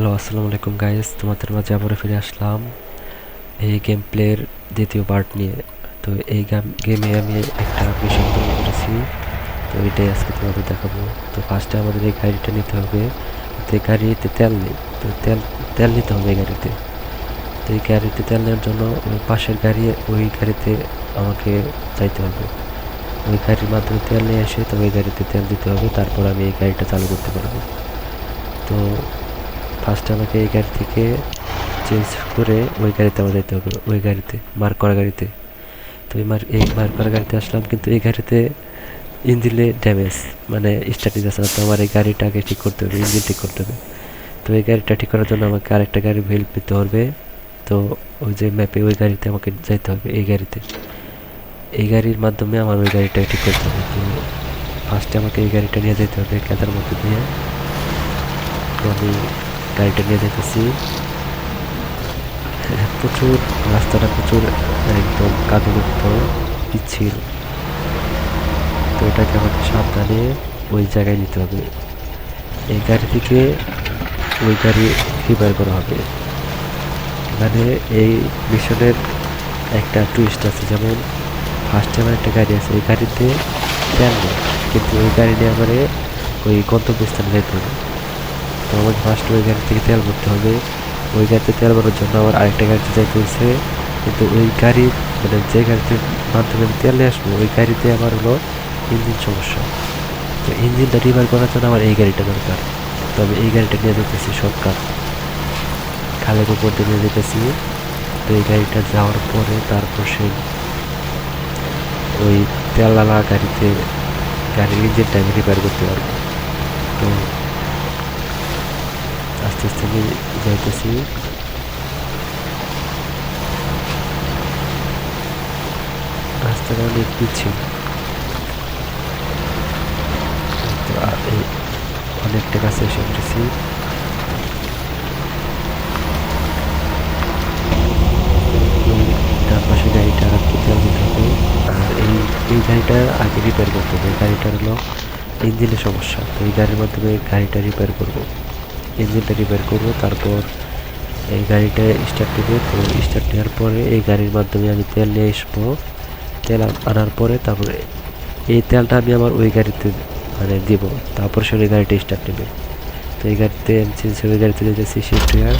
Hello, আসসালামু আলাইকুম guys তোমাদের মাঝে আবারও ফিরে আসলাম এই গেম প্লের দ্বিতীয় পার্ট নিয়ে। তো এই গেমে আমি একটা মিশন তৈরি করেছি তো এটাই আজকে তোমাদের দেখাবো। তো ফার্স্টে আমাদের এই গাড়িটা নিতে হবে। তো এই গাড়িতে তেল নেই, তো তেল তেল নিতে হবে এই গাড়িতে। তো এই গাড়িতে তেল নেওয়ার জন্য ওই পাশের গাড়ি, ওই গাড়িতে আমাকে যাইতে হবে। ওই গাড়ির মাধ্যমে তেল নিয়ে এসে তো ওই গাড়িতে তেল দিতে হবে, তারপর আমি এই গাড়িটা চালু করতে পারব। তো ফার্স্টে আমাকে এই গাড়ি থেকে চেঞ্জ করে ওই গাড়িতে আমার যেতে হবে, ওই গাড়িতে, মার্ক করা গাড়িতে। তো এই মার্ক এই মার্ক করা গাড়িতে আসলাম, কিন্তু এই গাড়িতে ইঞ্জিনে ড্যামেজ মানে স্টার্টিং আছে তো আমার এই গাড়িটা আগে ঠিক করতে হবে, ইঞ্জিন ঠিক করতে হবে। তো এই গাড়িটা ঠিক করার জন্য আমাকে আরেকটা গাড়ি হেল্প নিতে হবে। তো ওই যে ম্যাপে ওই গাড়িতে আমাকে যাইতে হবে, এই গাড়িতে। এই গাড়ির মাধ্যমে আমার ওই গাড়িটা ঠিক করতে হবে। তো ফার্স্টে আমাকে এই গাড়িটা নিয়ে যেতে হবে কেদার মধ্যে দিয়ে। তো আমি গাড়িটা নিয়ে যেতেছি। প্রচুর, রাস্তাটা প্রচুর, একদম কাদুযুক্ত পিচ্ছিল। তো এটাকে আমাকে সাবধানে ওই জায়গায় নিতে হবে। এই গাড়ি থেকে ওই গাড়ি রিপেয়ার করা হবে। মানে এই মিশনের একটা টুইস্ট আছে, যেমন ফার্স্ট আমার একটা গাড়ি আছে, এই গাড়িতে কিন্তু ওই গাড়ি নিয়ে আমার ওই গন্তব্যস্থানে যেতে হবে। তো আমাকে ফার্স্ট ওই গাড়ি থেকে তেল ভরতে হবে। ওই গাড়িতে তেল ভরার জন্য আমার আরেকটা গাড়িতে যাইতে হয়েছে কিন্তু ওই গাড়ি মানে যে গাড়িতে মাধ্যমে আমি তেল নিয়ে আসব, ওই গাড়িতে আমার হলো ইঞ্জিন সমস্যা। তো ইঞ্জিনটা রিপেয়ার করার জন্য আমার এই গাড়িটা দরকার। তো আমি এই গাড়িটা নিয়ে যেতেছি শর্টকাট খালের উপর দিয়ে নিয়ে যেতেছি। তো এই গাড়িটা যাওয়ার পরে তারপর সেই ওই তেলালা গাড়িতে, গাড়ির ইঞ্জিনটা আমি রিপেয়ার করতে পারব। তো আস্তে যাইতেছি। রাস্তাটা অনেক পিছিয়ে অনেকটা কাছে এসে ওই ডান পাশে গাড়িটা আর কি তেল হবে। আর এই এই গাড়িটা আগে রিপেয়ার করতে হবে। গাড়িটার হলো ইঞ্জিনের সমস্যা। তো এই গাড়ির মাধ্যমে গাড়িটা রিপেয়ার করব। ইঞ্জিনটা রিপেয়ার করব, তারপর এই গাড়িটা স্টার্ট দেবে। তো স্টার্ট নেওয়ার পরে এই গাড়ির মাধ্যমে আমি তেল নিয়ে আসব। তেল আনার পরে তারপরে এই তেলটা আমি আমার ওই গাড়িতে মানে দিব। তারপর সে ওই গাড়িটা স্টার্ট নেবে। তো এই গাড়িতে ওই গাড়িতে যেতেছি শিফট হয়ে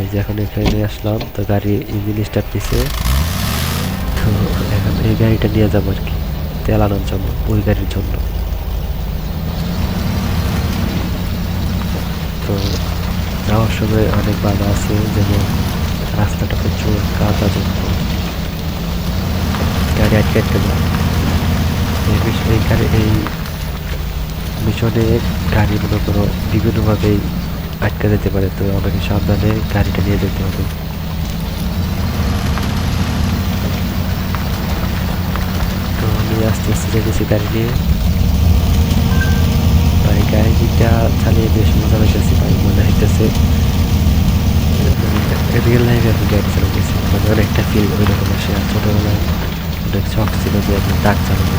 এই যে এখন এখানে আসলাম, তো গাড়ি ইঞ্জিন স্টার্ট নিছে। তো এখন এই গাড়িটা নিয়ে যাব আর কি। তেল আনার জন্য ওই গাড়ির জন্য। তো যাওয়ার সময় অনেক বাধা আছে, যেমন রাস্তাটা প্রচুর কাদা যুক্ত গাড়ি আটকে আটকে যায়। এই এই গাড়ি এই মিশনে গাড়ি মনে করো বিভিন্নভাবেই আটকে যেতে পারে, তো আমাকে সাবধানে গাড়িটা নিয়ে যেতে হবে তো আমি আস্তে আস্তে যেতেছি গাড়ি নিয়ে ভাই, গাড়িটা চালিয়ে বেশ মজা লাগতেছে ভাই, মনে হইতেছে রিয়েল লাইফে আমি গাড়ি চালাতেছি মানে অনেকটা ফিল ওইরকম আসে। আর ছোটোবেলায় অনেক শখ ছিল যে আমি ট্রাক চালাবো।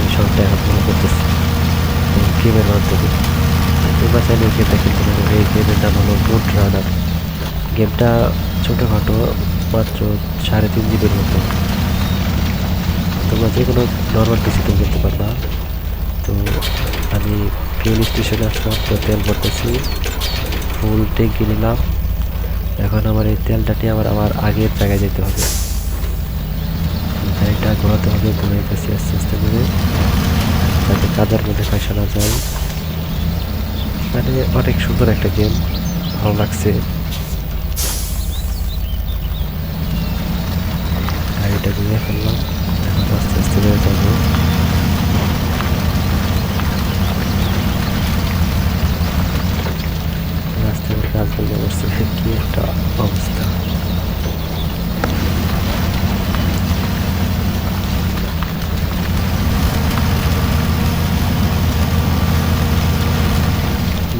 এই শখটা এখন মনে করতেছি গেমের মাধ্যমে। তোমরা চাইলে এই গেমটা খেলতে পারো এই গেমের নাম হলো রোড রানার গেমটা ছোটোখাটো, মাত্র সাড়ে তিন জিবির মতো। যে কোনো নর্মাল পিসিতেও খেলতে পারবা। তো আমি ফুয়েল স্টেশনে আসলাম, তো তেল ভরতেছি। ফুল ট্যাঙ্কি নিলাম। এখন আমার এই তেলটা নিয়ে আমার আমার আগের জায়গায় যেতে হবে। গাড়িটা ঘোরাতে হবে, ঘুরাইতেছি আস্তে আস্তে করে। যাতে কাদার মধ্যে পয়সা না যায়। মানে অনেক সুন্দর একটা গেম ভালো লাগছে। গাড়িটা ঘুরে ফেললাম। পারছে কি একটা অবস্থা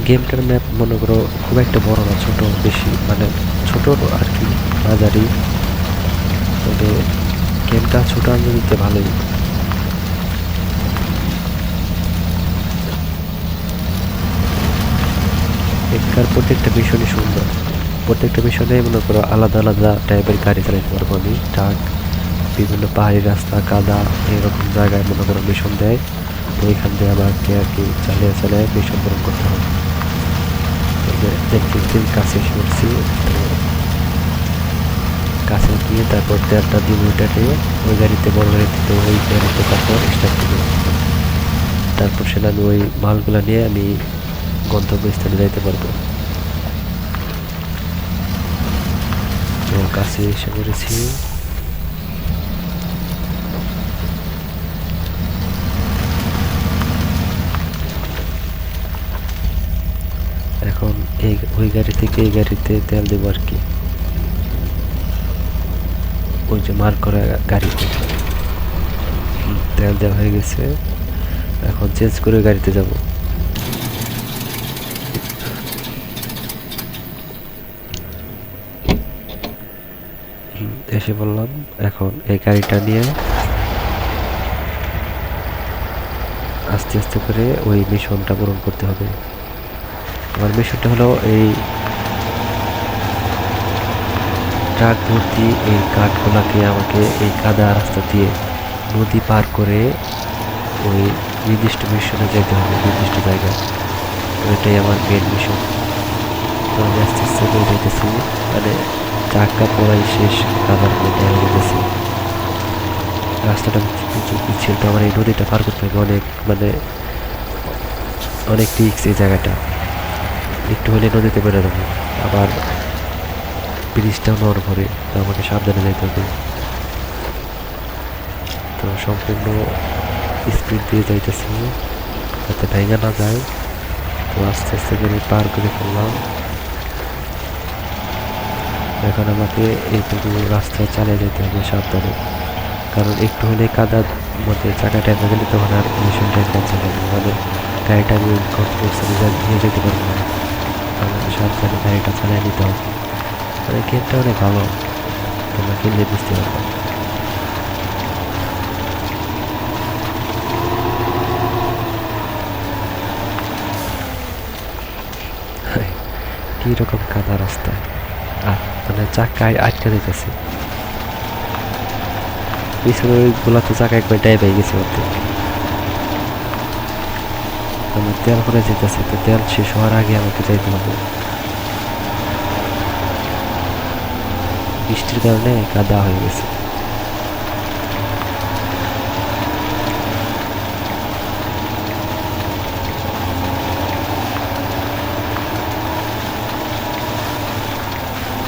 গেমটার ম্যাপ মনে করো খুব একটা বড় না, ছোট, বেশি মানে ছোট আর কি, মাঝারি। তবে গেমটা ছোট দিতে ভালোই। এখানকার প্রত্যেকটা মিশনই সুন্দর। প্রত্যেকটা মিশনে মনে করো আলাদা আলাদা টাইপের গাড়ি চালাতে পারব আমি। ট্রাক, বিভিন্ন পাহাড়ি রাস্তা, কাদা, এরকম জায়গায় মনে করো মিশন দেয়। তো এখান থেকে আমাকে আর কি চালিয়ে চালিয়ে মিশন পূরণ করতে হবে। দেখতে কাছে শুনছি। তো কাছে গিয়ে তারপর তেলটা দিয়ে ওইটাকে ওই গাড়িতে বড় গাড়িতে ওই গাড়িতে তারপর স্টার্ট করব। তারপর সেটা আমি ওই মালগুলো নিয়ে আমি গন্তব্যস্থানে যাইতে পারব। তো কাছে এসে পড়েছি। এখন এই, ওই গাড়ি থেকে এই গাড়িতে তেল দেবো আর কি। যে মার করা গাড়িতে তেল দেওয়া হয়ে গেছে। এখন চেঞ্জ করে গাড়িতে যাব। এসে বললাম, এখন এই গাড়িটা নিয়ে আস্তে আস্তে করে ওই মিশনটা পূরণ করতে হবে। আমার মিশনটা হলো এই ট্রাক ভর্তি এই কাঠগুলাকে আমাকে এই কাদা রাস্তা দিয়ে নদী পার করে ওই নির্দিষ্ট মিশনে যেতে হবে, নির্দিষ্ট জায়গায়। ওইটাই আমার মেন মিশন তো আমি আস্তে আস্তে করে যেতেছি মানে চাকা পড়াই শেষ কাদার মধ্যে হয়ে যেতেছি রাস্তাটা পিছিল তো আমার এই নদীটা পার করতে হবে অনেক মানে অনেক রিক্স এই জায়গাটা। একটু হলে নদীতে বেরো দেবো আবার ব্রিজটাও নর ভরে তো আমাকে সাবধানে যেতে হবে। তো সম্পূর্ণ স্পিড দিয়ে যাইতেছি। যাতে ভেঙে না যায়। তো আস্তে আস্তে করে পার করে ফেললাম। এখন আমাকে এইটুকু রাস্তায় চালিয়ে যেতে হবে সাবধানে। কারণ একটু হলে কাদার মধ্যে চাকাটা এনে গেলে তখন আর মিশনটাই ক্যান্সেল হবে মানে গাড়িটা আমি কন্ট্রোল নিয়ে যেতে পারব না। আমাকে সাবধানে গাড়িটা চালিয়ে নিতে হবে। মানে গেমটা অনেক ভালো। তোমরা কিনলে বুঝতে পারবে। কি রকম কাদা রাস্তা। আর মানে চাকায় আটকে দিতেছে। পিছনে ওইগুলা তো চাকা একবার ডাইভ হয়ে গেছে অর্ধেক আমার তেল করে যেতেছে, তো তেল শেষ হওয়ার আগে আমাকে যাইতে হবে। বৃষ্টির কারণে কাদা হয়ে গেছে।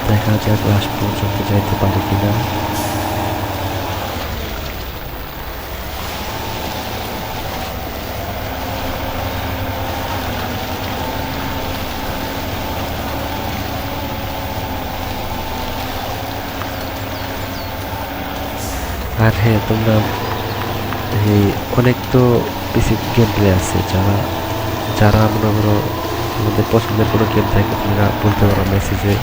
দেখা যাক লাস্ট পর্যন্ত যাইতে পারি কিনা। আর হ্যাঁ তোমরা, এই অনেক তো পিসি গেম প্লে আছে, যারা যারা মনে করো তোমাদের পছন্দের কোনো গেম থাকে, তোমরা বলতে পারো মেসেজে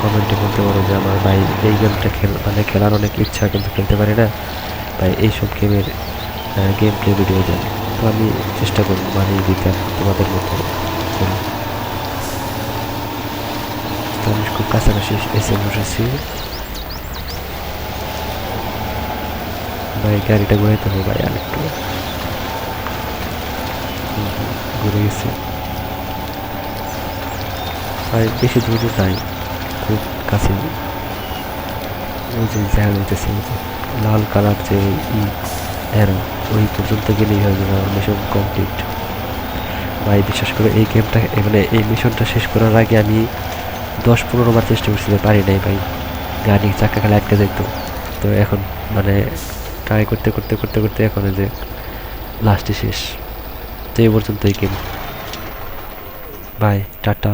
কমেন্টে বলতে পারো যে আমার ভাই এই গেমটা খেল মানে খেলার অনেক ইচ্ছা, কিন্তু খেলতে পারি না। তাই এইসব গেমের গেম প্লে ভিডিও দেন। তো আমি চেষ্টা করব বানিয়ে দিতে তোমাদের মতো আমি খুব কাছাকাছি এসে বসেছি। ভাই, গাড়িটা ঘুরাইতে হবে ভাই আর ঘুরে গেছে ভাই, বেশি দূরে নাই খুব কাছে। ওই যে দেখা যাইতেছে লাল কালার যে ই অ্যারো ওই পর্যন্ত গেলেই হয়ে যাবে আমার মিশন কমপ্লিট ভাই, বিশ্বাস করে, এই গেমটা মানে এই মিশনটা শেষ করার আগে আমি দশ পনেরো বার চেষ্টা করছি পারি নাই ভাই। গাড়ি চাকা খালি আটকে যেত তো এখন মানে ট্রাই করতে করতে করতে করতে এখন যে লাস্টে শেষ। তো এই পর্যন্ত এই গেম বাই টাটা।